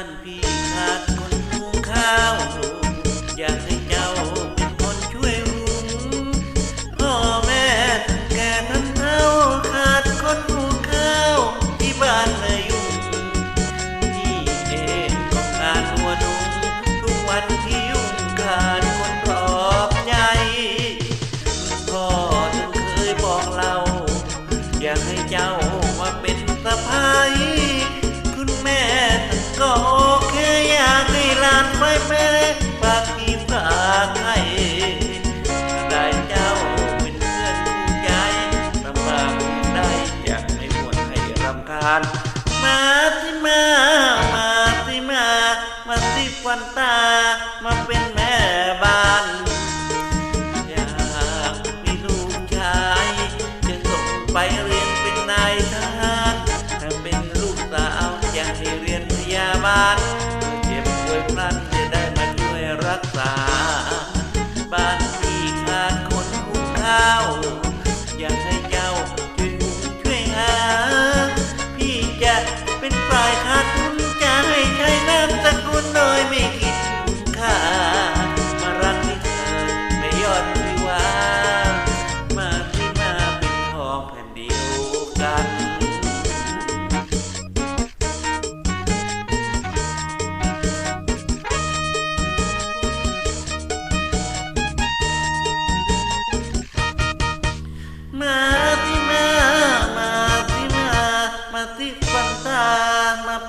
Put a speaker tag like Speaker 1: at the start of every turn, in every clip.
Speaker 1: านพี่ขาดคนหุงข้าว อยากให้เจ้าเป็นคนช่วยหุงพ่อแม่แก่ทำเท่าขาดคนหุงข้าว ที่บ้านเลยยุ่งพี่เองก็ขาดหัวนุ่งทุกวันที่ยุ่งขาดคนรลอบใจพ่อจึงเคยบอกเรา อยากให้เจ้าานมาที่มา มาที่มา มาที่ควันตา มาเป็นแม่บ้าน อยากมีลูกชาย จะส่งไปเรียนเป็นนายท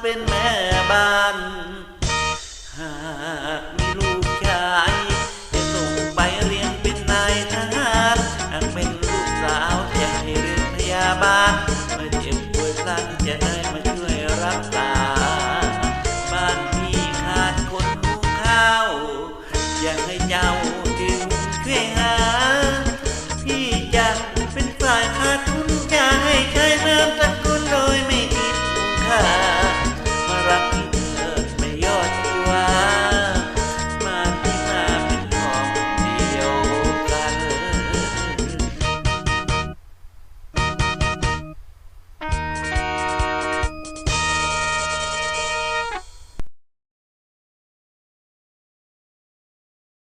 Speaker 1: เป็นแม่บ้าน หากมีลูกชายจะส่งไปเรียนเป็นนายทหารหากเป็นลูกสาวจะให้เรียนพยาบาลเมื่อเจ็บป่วยสั้นจะได้มาช่วยรักษา บ้านพี่ขาดคนรู้ข้าวอยากให้เจ้าดึงเคร่ง